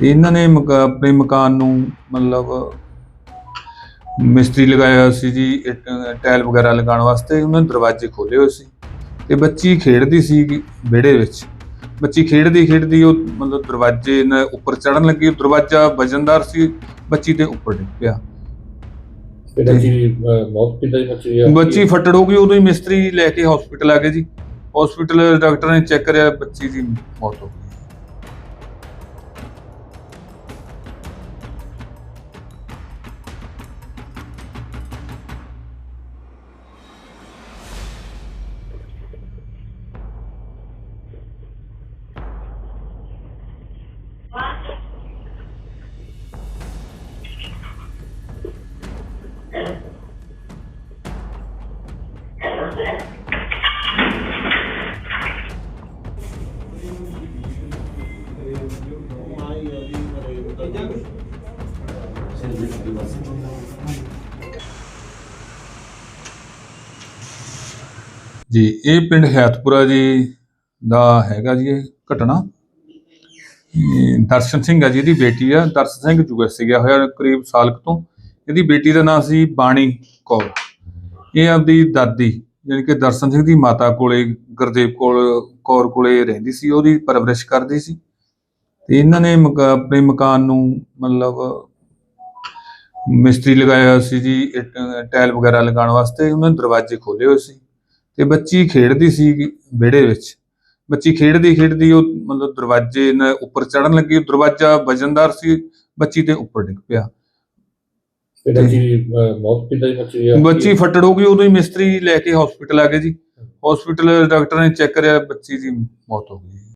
ਤੇ ਇਹਨਾਂ ਨੇ ਮਕਾ- ਆਪਣੇ ਮਕਾਨ ਨੂੰ ਮਤਲਬ ਮਿਸਤਰੀ ਲਗਾਇਆ ਹੋਇਆ ਸੀ ਜੀ ਇੱਟ- ਟਾਇਲ ਵਗੈਰਾ ਲਗਾਉਣ ਵਾਸਤੇ ਉਹਨਾਂ ਨੇ ਦਰਵਾਜ਼ੇ ਖੋਲੇ ਹੋਏ ਸੀ ਤੇ ਬੱਚੀ ਖੇਡਦੀ ਸੀ ਵਿਹੜੇ ਵਿੱਚ। ਬੱਚੀ ਖੇਡਦੀ ਖੇਡਦੀ ਉਹ ਮਤਲਬ ਦਰਵਾਜ਼ੇ ਨਾਲ ਉੱਪਰ ਚੜਨ ਲੱਗੀ ਦਰਵਾਜ਼ਾ ਵਜਨਦਾਰ ਸੀ ਬੱਚੀ ਦੇ ਉੱਪਰ ਡਿੱਗ ਪਿਆ। ਤੇ ਬੱਚੀ ਦੀ ਅਹ, ਮੌਤ ਕਿੱਦਾਂ ਦੀ ਬੱਚੀ ਦੀ ਬੱਚੀ ਫੱਟੜ ਹੋ ਗਈ ਉਦੋਂ ਹੀ ਮਿਸਤਰੀ ਲੈ ਕੇ ਹਸਪੀਟਲ ਆ ਗਏ ਜੀ। ਹਸਪੀਟਲ ਡਾਕਟਰ ਨੇ ਚੈੱਕ ਕਰਿਆ ਬੱਚੀ ਦੀ ਮੌਤ ਹੋ ਗਈ। ਜੀ, ਇਹ ਪਿੰਡ ਹੈਤਪੁਰਾ ਜੀ ਦਾ ਹੈਗਾ ਜੀ ਇਹ ਘਟਨਾ। ਦਰਸ਼ਨ ਸਿੰਘ ਆ ਜੀ, ਇਹਦੀ ਬੇਟੀ ਆ। ਦਰਸ਼ਨ ਸਿੰਘ ਯੂਐਸ ਗਿਆ ਹੋਇਆ ਕਰੀਬ ਸਾਲ ਕੁ ਤੋਂ। ਇਹਦੀ ਬੇਟੀ ਦਾ ਨਾਮ ਸੀ ਬਾਣੀ ਕੌਰ। ਇਹ ਆਪਦੀ ਦਾਦੀ ਜਾਣੀ ਕਿ ਦਰਸ਼ਨ ਸਿੰਘ ਦੀ ਮਾਤਾ ਕੋਲੇ, ਗੁਰਦੇਵ ਕੋਲ, ਕੌਰ ਕੋਲੇ ਰਹਿੰਦੀ ਸੀ, ਉਹਦੀ ਪਰਵਰਿਸ਼ ਕਰਦੀ ਸੀ। ਤੇ ਇਹਨਾਂ ਨੇ ਮਕਾ- ਆਪਣੇ ਮਕਾਨ ਨੂੰ ਮਤਲਬ ਮਿਸਤਰੀ ਲਗਾਇਆ ਹੋਇਆ ਸੀ ਜੀ ਟਾਇਲ ਵਗੈਰਾ ਲਗਾਉਣ ਵਾਸਤੇ, ਉਹਨਾਂ ਨੇ ਦਰਵਾਜ਼ੇ ਖੋਲੇ ਹੋਏ ਸੀ। ਤੇ ਬੱਚੀ ਖੇਡਦੀ ਸੀ ਵਿਹੜੇ ਵਿੱਚ। ਬੱਚੀ ਖੇਡਦੀ ਖੇਡਦੀ ਉਹ ਮਤਲਬ ਦਰਵਾਜ਼ੇ ਨਾਲ ਉੱਪਰ ਚੜਨ ਲੱਗੀ, ਦਰਵਾਜ਼ਾ ਵਜਨਦਾਰ ਸੀ, ਬੱਚੀ ਤੇ ਉੱਪਰ ਡਿੱਗ ਪਿਆ। ਤੇ ਬੱਚੀ ਮੌਤ ਕਿੱਦਾਂ ਦੀ ਬੱਚੀ ਦੀ ਬੱਚੀ ਫੱਟੜ ਹੋ ਗਈ, ਉਦੋਂ ਹੀ ਮਿਸਤਰੀ ਲੈ ਕੇ ਹਸਪੀਟਲ ਆ ਗਏ ਜੀ। ਹਸਪੀਟਲ ਡਾਕਟਰ ਨੇ ਚੈੱਕ ਕਰਿਆ, ਬੱਚੀ ਦੀ ਮੌਤ ਹੋ ਗਈ।